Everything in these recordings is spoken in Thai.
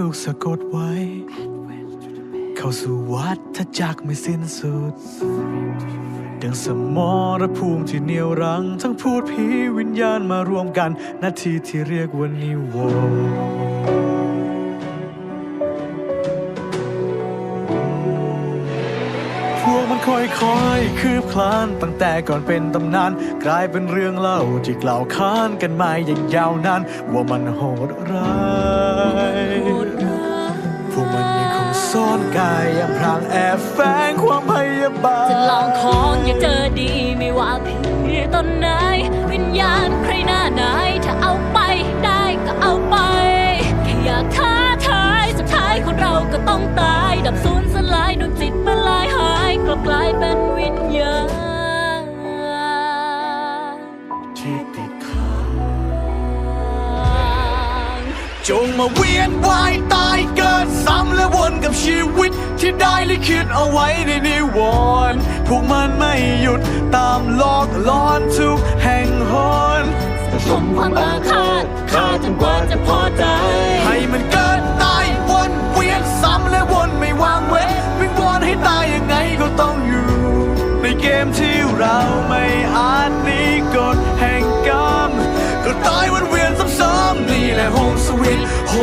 ถูกสะกดไว้ เข้าสู่วัฏจักรไม่สิ้นสุด ดังสมรภูมิที่เหนียวรัง ทั้งพูดผีวิญญาณมารวมกัน นาทีที่เรียกว่านิวรณ์พวกมันค่อยๆ คืบคลานตั้งแต่ก่อนเป็นตำนาน กลายเป็นเรื่องเล่าที่กล่าวค้านกันมาอย่างยาวนาน ว่ามันโหดร้ายางแอบแฝงความพยาบาล จะลองของอย่าเจอดีไม่ว่าผีตนไหน วิญญาณใครหน้าไหน ถ้าเอาไปได้ก็เอาไป แค่อยากท้าทายสุดท้ายคนเราก็ต้องตายดับสูญ จงมาเวียนวายตายเกิดซ้ำและวนกับชีวิต ที่ได้ลิขิตเอาไว้ในนิวรณ์พวกมันไม่หยุดตามหลอกหลอนทุกแห่งหนสมความอาฆาตฆ่าจนกว่าจะพอใจ ให้มันเกิดตายวนเวียนซ้ำและวนไม่วางเว้นวิ่งวอนให้ตายยังไงก็ต้องอยู่ ในเกมที่เราไม่อาจหนี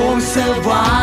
กร